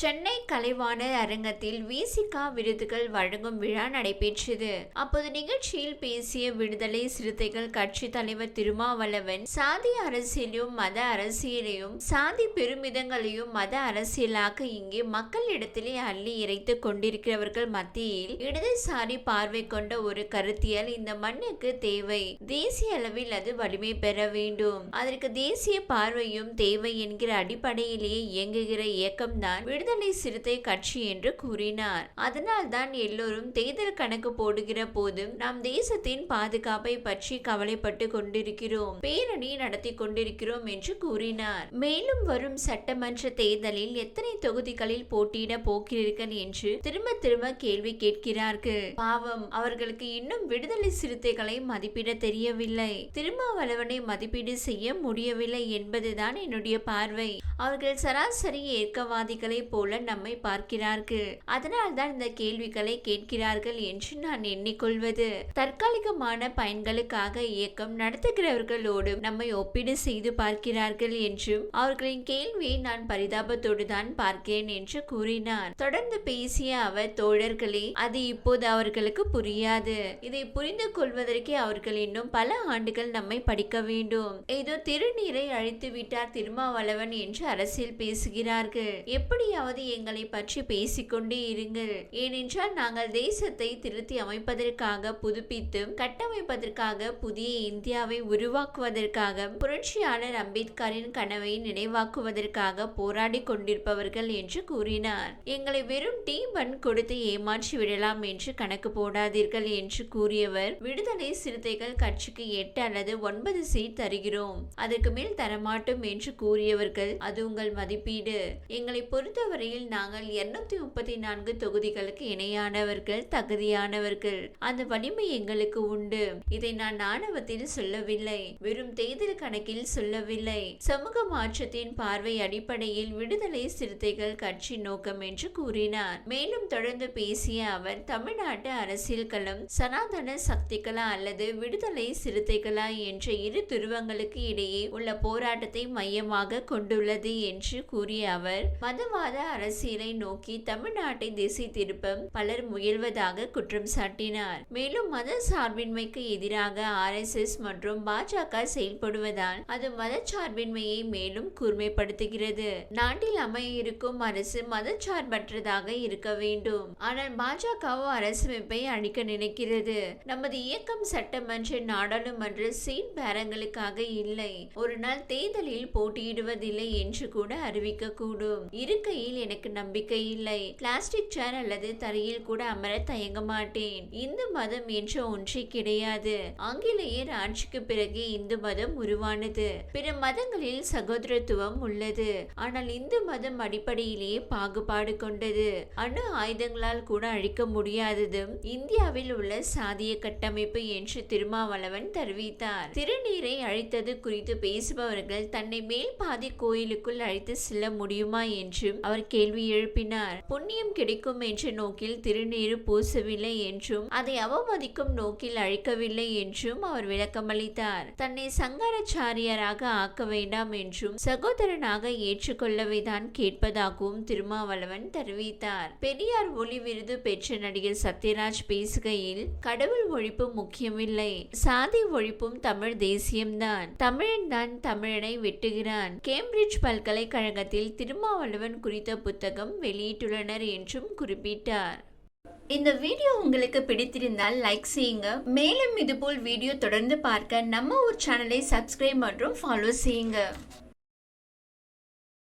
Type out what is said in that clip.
சென்னை கலைவாணர் அரங்கத்தில் விசிகா விருதுகள் வழங்கும் விழா நடைபெற்றது. அப்போது நிகழ்ச்சியில் பேசிய விடுதலை சிறுத்தைகள் கட்சி தலைவர் திருமாவளவன் சாதி அரசியலையும் மத அரசியலையும் சாதி பெருமிதங்களையும் மத அரசியலாக இங்கே மக்களிடத்திலே அள்ளி இறைத்து கொண்டிருக்கிறவர்கள் மத்தியில் இடதுசாரி பார்வை கொண்ட ஒரு கருத்தியல் இந்த மண்ணுக்கு தேவை. தேசிய அளவில் அது வலிமை பெற வேண்டும். அதற்கு தேசிய பார்வையும் தேவை என்கிற அடிப்படையிலேயே இயங்குகிற இயக்கம்தான் விடுதலை சிறுத்தை கட்சி என்று கூறினார். அதனால் தான் எல்லோரும் தேர்தல் கணக்கு போடுகிற போதும் நாம் தேசத்தின் பாதுகாப்பை பற்றி கவலைப்பட்டு கொண்டிருக்கிறோம். பேரணி நடத்தி கொண்டிருக்கிறோம் என்று கூறினார். மேலும் வரும் சட்டமன்ற தேர்தலில் எத்தனை தொகுதிகளில் போட்டியிட போகிறீர்கள் என்று திரும்ப திரும்ப கேள்வி கேட்கிறார்கள். பாவம் அவர்களுக்கு இன்னும் விடுதலை சிறுத்தைகளை மதிப்பிட தெரியவில்லை. திருமாவளவனை மதிப்பீடு செய்ய முடியவில்லை என்பதுதான் என்னுடைய பார்வை. அவர்கள் சராசரி ஏற்கவாதிகளை போல நம்மை பார்க்கிறார்கள். அதனால்தான் இந்த கேள்விகளை கேட்கிறார்கள் என்று நான் எண்ணிக்கொள்வது. தற்காலிகமான பயன்களுக்காக இயக்கம் நடத்துகிறவர்களோடு நம்மை ஒப்பீடு செய்து பார்க்கிறார்கள் என்றும் அவர்களின் கேள்வியை நான் பரிதாபத்தோடு தான் பார்க்கிறேன் என்று கூறினார். தொடர்ந்து பேசிய அவர் தோழர்களே அது இப்போது அவர்களுக்கு புரியாது. இதை புரிந்து கொள்வதற்கே அவர்கள் இன்னும் பல ஆண்டுகள் நம்மை படிக்க வேண்டும். ஏதோ திருநீரை அழித்து விட்டார் திருமாவளவன் என்று அரசியல் பேசுகிறார்கள். எப்படியாவது எங்களை பற்றி பேசிக்கொண்டே இருங்கள். ஏனென்றால் நாங்கள் தேசத்தை திருத்தி அமைப்பதற்காக புதுப்பித்தும் கட்டமைப்பதற்காக புதிய இந்தியாவை உருவாக்குவதற்காக புரட்சியாளர் அம்பேத்கரின் கனவை நினைவாக்குவதற்காக போராடி கொண்டிருப்பவர்கள் என்று கூறினார். எங்களை வெறும் டீ பன் கொடுத்து ஏமாற்றி விடலாம் என்று கணக்கு போடாதீர்கள் என்று கூறியவர் விடுதலை சிறுத்தைகள் கட்சிக்கு எட்டு அல்லது ஒன்பது சீட் தருகிறோம். அதற்கு மேல் தரமாட்டோம் என்று கூறியவர்கள் அது உங்கள் மதிப்பீடு. எங்களை பொறுத்தவரையில் நாங்கள் இருநூத்தி முப்பத்தி நான்கு தொகுதிகளுக்கு இணையானவர்கள் தகுதியானவர்கள். அந்த வலிமை எங்களுக்கு உண்டு. இதை நான் ஆணவத்தில் சொல்லவில்லை. வெறும் தேர்தல் கணக்கில் சொல்லவில்லை. சமூக மாற்றத்தின் பார்வை அடிப்படையில் விடுதலை சிறுத்தைகள் கட்சி நோக்கம் என்று கூறினார். மேலும் தொடர்ந்து பேசிய அவர் தமிழ்நாட்டு அரசியல் களம் சனாதன சக்திகளா அல்லது விடுதலை சிறுத்தைகளா என்ற இரு துருவங்களுக்கு இடையே உள்ள போராட்டத்தை மையமாக கொண்டுள்ளது என்று கூறிய அவர் மதவாத அரசியலை நோக்கி தமிழ்நாட்டை திசை திருப்ப பலர் முயல்வதாக குற்றம் சாட்டினார். மேலும் மத சார்பின்மைக்கு எதிராக ஆர்எஸ்எஸ் மற்றும் பாஜக செயல்படுவதால் அது மதச்சார்பின்மையை மேலும் கூர்மைப்படுத்துகிறது. நாட்டில் அமைய இருக்கும் அரசு மதச்சார்பற்றதாக இருக்க வேண்டும். ஆனால் பாஜகவோ அரசமைப்பை அழிக்க நினைக்கிறது. நமது இயக்கம் சட்டமன்ற நாடாளுமன்ற சீட் பேரங்களுக்காக இல்லை. ஒரு நாள் தேர்தலில் போட்டியிடுவதில்லை என்று கூட அறிவிக்க கூடும் இருக்கையில் எனக்கு நம்பிக்கை இல்லை. பிளாஸ்டிக் சேர் அல்லது தரையில் கூட அமர தயங்க மாட்டேன். இந்து மதம் என்ற ஒன்றே கிடையாது. ஆங்கிலேயர் ஆட்சிக்கு பிறகு இந்து மதம் உருவானது. பிற மதங்களில் சகோதரத்துவம் உள்ளது. ஆனால் இந்து மதம் அடிப்படையிலேயே பாகுபாடு கொண்டது. அணு ஆயுதங்களால் கூட அழிக்க முடியாததும் இந்தியாவில் உள்ள சாதிய கட்டமைப்பு என்று திருமாவளவன் தெரிவித்தார். திருநீரை அழித்தது குறித்து பேசுபவர்கள் தன்னை மேல் பாதி கோயிலுக்குள் அழைத்து செல்ல முடியுமா என்றும் அவர் கேள்வி எழுப்பினார். புண்ணியம் கிடைக்கும் என்ற நோக்கில் திருநீர் பூசவில்லை என்றும் அதை அவமதிக்கும் நோக்கில் அழிக்கவில்லை என்றும் அவர் விளக்கமளித்தார். தன்னை சங்கராச்சாரியாராக ஆக்க வேண்டாம் என்றும் சகோதரனாக ஏற்றுக்கொள்ளவைதான் கேட்பதாகவும் திருமாவளவன் தெரிவித்தார். பெரியார் ஒளி விருது பெற்ற நடிகர் சத்யராஜ் பேசுகையில் கடவுள் ஒழிப்பு முக்கியமில்லை. சாதி ஒழிப்பும் தமிழ் தேசியம்தான். தமிழன் தான் தமிழனை வெட்டுகிறான். கேம்பிரிட்ஜ் பல்கலைக்கழகத்தில் திருமாவளவன் குறித்த புத்தகம் வெளியிட்டுள்ளனர் என்றும் குறிப்பிட்டார். இந்த வீடியோ உங்களுக்கு பிடித்திருந்தால் லைக் செய்யுங்க. மேலும் இதுபோல் வீடியோ தொடர்ந்து பார்க்க நம்ம ஒரு சேனலை சப்ஸ்கிரைப் மற்றும் ஃபாலோ செய்யுங்க.